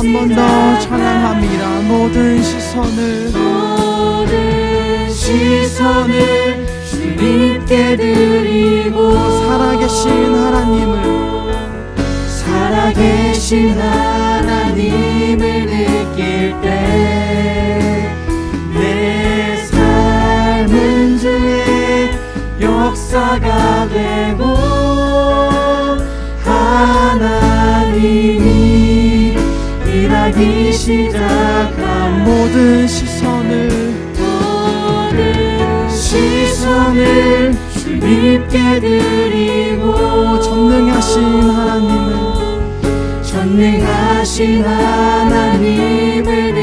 한 번 더 찬양합니다. 모든 시선을 모든 시선을 주님께 드리고 살아계신 하나님을 살아계신 하나님을 느낄 때 역사가 되고 하나님이 다시 시작한 모든 시선을 모든 시선을 주님께 드리고 전능하신 하나님을 전능하신 하나님을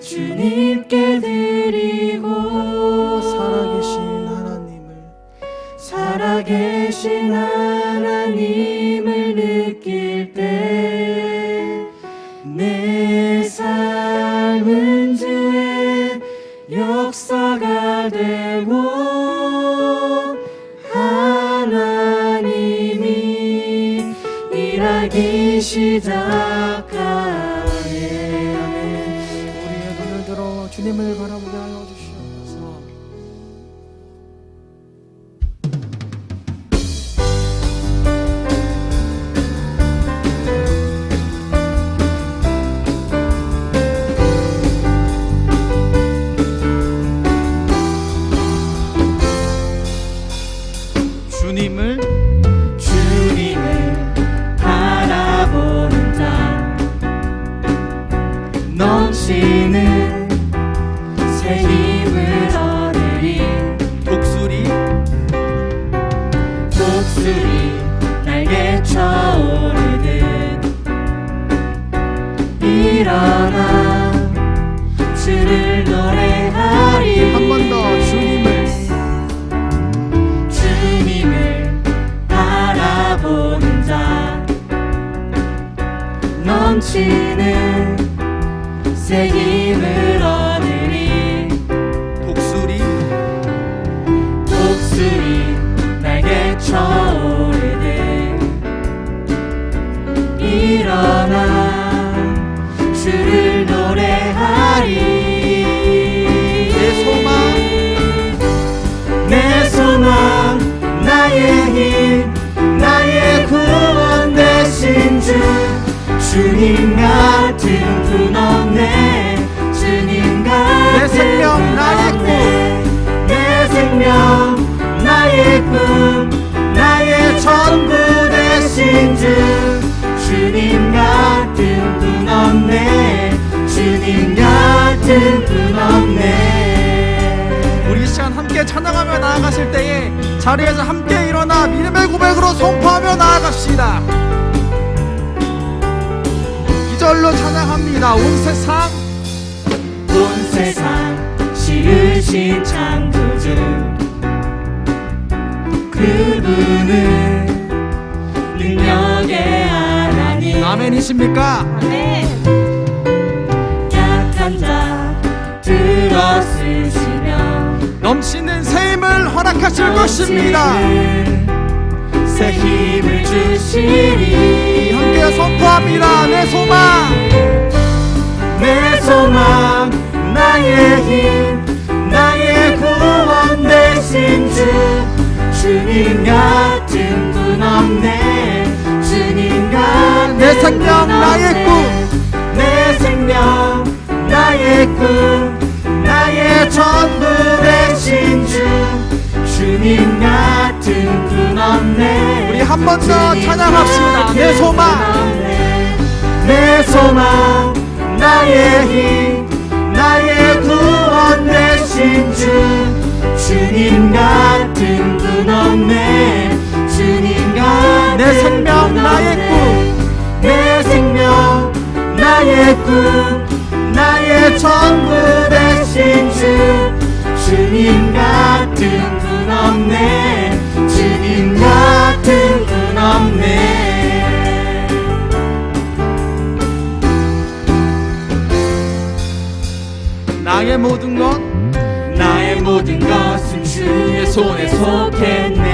주님께 주시는 새 힘을 같은 분 없네. 우리 이 시간 함께 찬양하며 나아가실 때에 자리에서 함께 일어나 믿음의 고백으로 선포하며 나아갑시다. 이절로 찬양합니다. 온 세상. 온 세상 지으신 창조주. 그분은 능력의 하나님. 아멘이십니까? 약한 들어쓰시며 넘치는 새 힘을 허락하실 것입니다. 새 힘을 주시리. 함께 선포합니다 내 소망. 내 소망 나의 힘 나의 구원 되신 주. 주님 같은 분 없네. 주님 같은 내 생명, 분 나의 없네. 꿈. 내 생명 나의 꿈 주님 같은 분 없네 우리 한 번 더 찬양합시다 내 소망. 내 소망 나의 힘 나의 구원 되신 주 주님 같은 분 없네 주님 같은 내 생명, 분 나의 없네. 꿈. 내 생명 나의 꿈 나의 전부 되신 주 주님 같은 분 없네. 주님 같은 분 없네. 나의 모든 것 나의 모든 것은 주의 손에 속했네.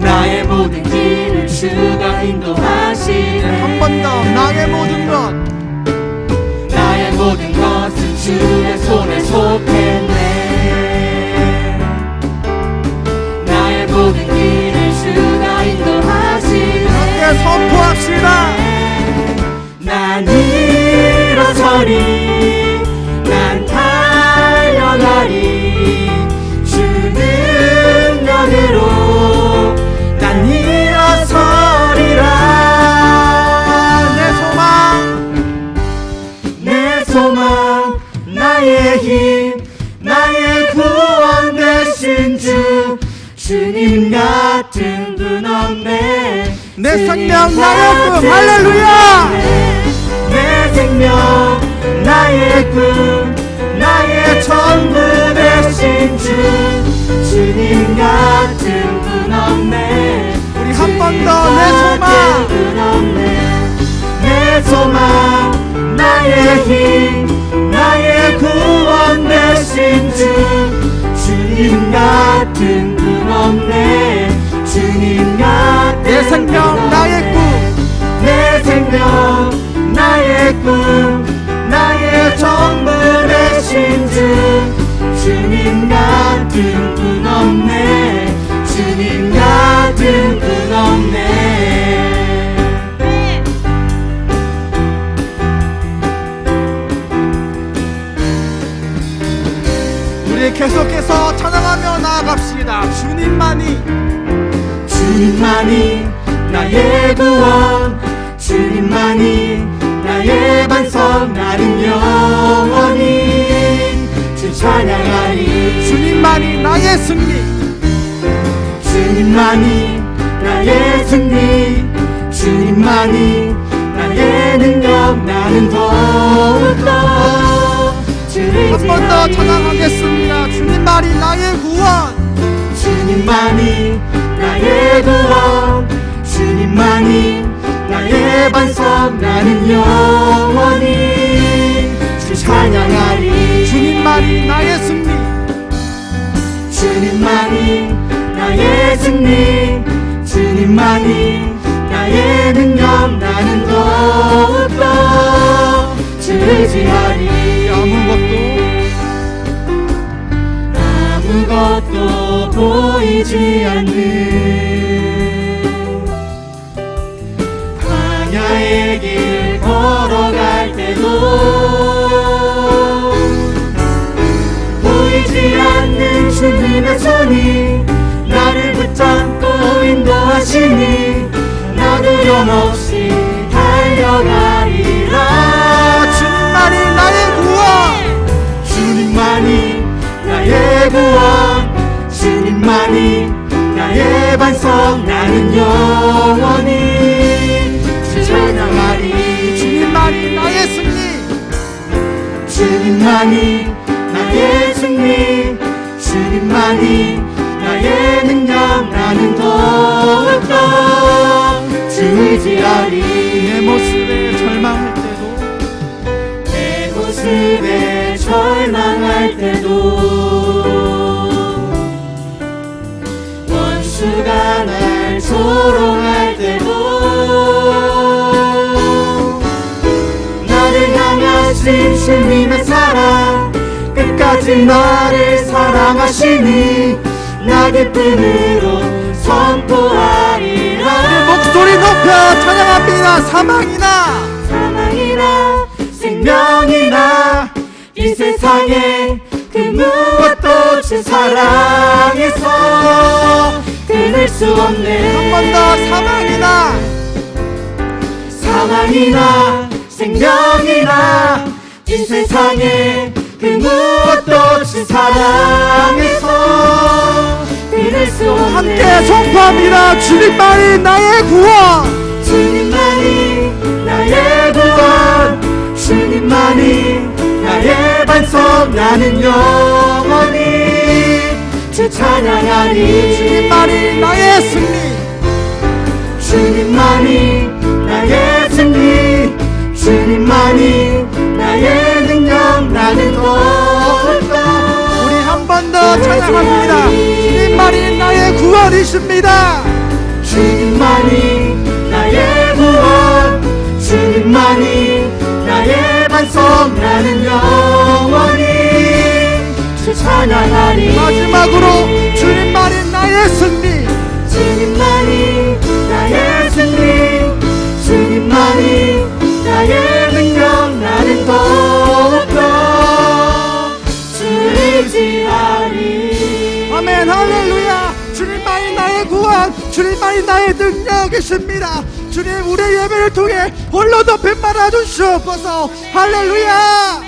나의 모든 길을 주가 인도하시네. 한 번 더 나의 모든 것. 나의 모든 것은 주의 손에 속했네 선포합시다 난 일어서리 난 달려가리 주 능력으로 내 생명, 나의 꿈. 할렐루야! 내 생명 나의 꿈. 나의 전부 되신 주. 주님 같은 분 없네. 우리 한 번 더 내 소망. 내 소망 나의 힘 나의 구원 되신 주. 주님 같은 분 없네. 주님 같은 내 생명, 생명 나의 꿈 나의 전부 되신 주 주님 같은 분 없네. 주님 같은 분 없네. 우리 계속해서 찬양하며 나아갑시다. 주님만이. 주님만이 나의 구원 주님만이 나의 반석 나는 영원히 주 찬양하리. 주님만이 나의 승리. 주님만이 나의 승리. 주님만이 나의 능력 나는 더욱더 주를 한번더 지나리. 찬양하겠습니다. 주님만이 나의 구원. 주님만이 나의 나는 영원히 주 찬양하리 주님만이 나의 승리. 주님만이 승리. 주님만이 나의 능력. 나는 더욱더 즐지하리. 아무것도 아무것도 보이지 않는 손이 나를 붙잡고 인도하시니 나도 영없이 달려가리라. 아, 주님만이 나의 구원. 주님만이 나의 구원. 주님만이 나의 반석. 나는 영원히 주 찬양하리 주님만이 나의 승리. 주님만이 나의 승리. 주님만이 끝까지 나를 사랑하시니 나 기쁨으로 선포하리라. 목소리 높여 찬양합니다. 사망이나. 사랑이나 생명이나 이 세상에 그 무엇도 주 사랑에서 끊을 수한 없네. 번더 사망이나. 사랑이나 생명이나 이 세상에 그 무엇 도주 사랑에서 끊을 수 함께 선포합니다. 주님만이 나의 구원. 주님만이 나의 구원. 주님만이 나의 반석. 나는 영원히 주 찬양하리. 주님만이 나의 승리. 주님만이 나의 승리. 주님만이 나의 능력. 나는 우리 찬양합니다. 주님만이 나의 구원이십니다. 주님만이 나의 구원. 주님만이 나의 반석 나는 영원히 주 찬양하리. 마지막으로 주님만이 나의 승리. 주님만이 나의 승리. 주님만이 나의 나의 능력이십니다. 주님 우리의 예배를 통해 홀로 더 뱀말아 주시옵소서 할렐루야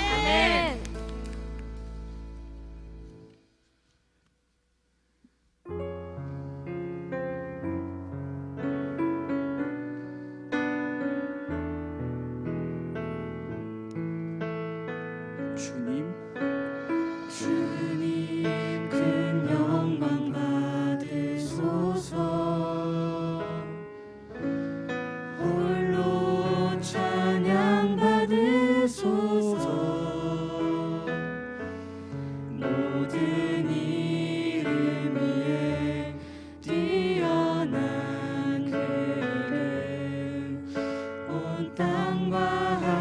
온땅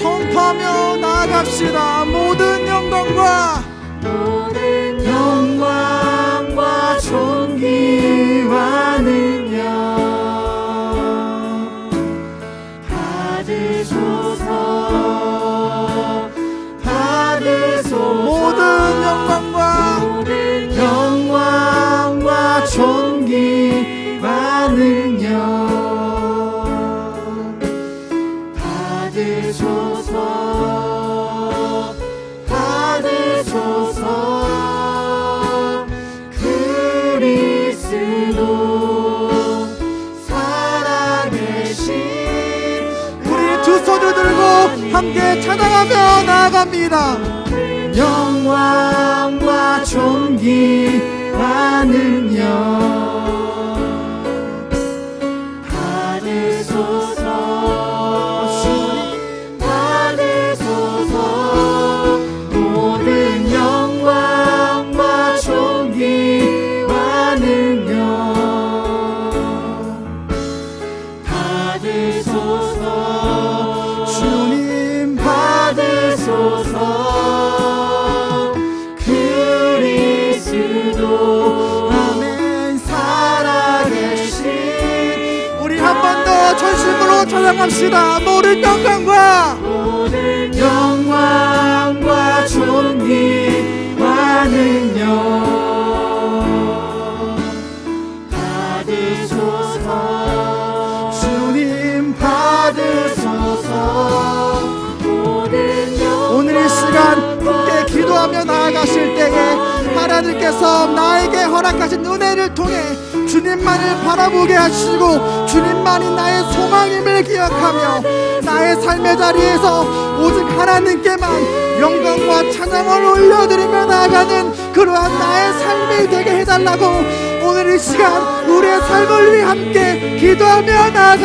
선포하며 나아갑시다. 모든 영광과 모든 영광과 존귀와는 받으소서. 받으소서. 그리스도 살아계신 우리 두 손을 들고 함께 찬양하며 나아갑니다. 영광과 존귀와 능력 찬양합시다 모든 영광과 모든 영광과 존귀와 능력 받으소서. 주님 받으소서. 모든 영광 오늘 이 시간 함께 기도하며 나아가실 때에 하나님께서 나에게 허락하신 은혜를 통해 주님만을 바라보게 하시고 주님만이 나의 소망임을 기억하며 나의 삶의 자리에서 오직 하나님께만 영광과 찬양을 올려드리며 나아가는 그러한 나의 삶이 되게 해달라고 오늘 이 시간 우리의 삶을 위해 함께 기도하며 나아가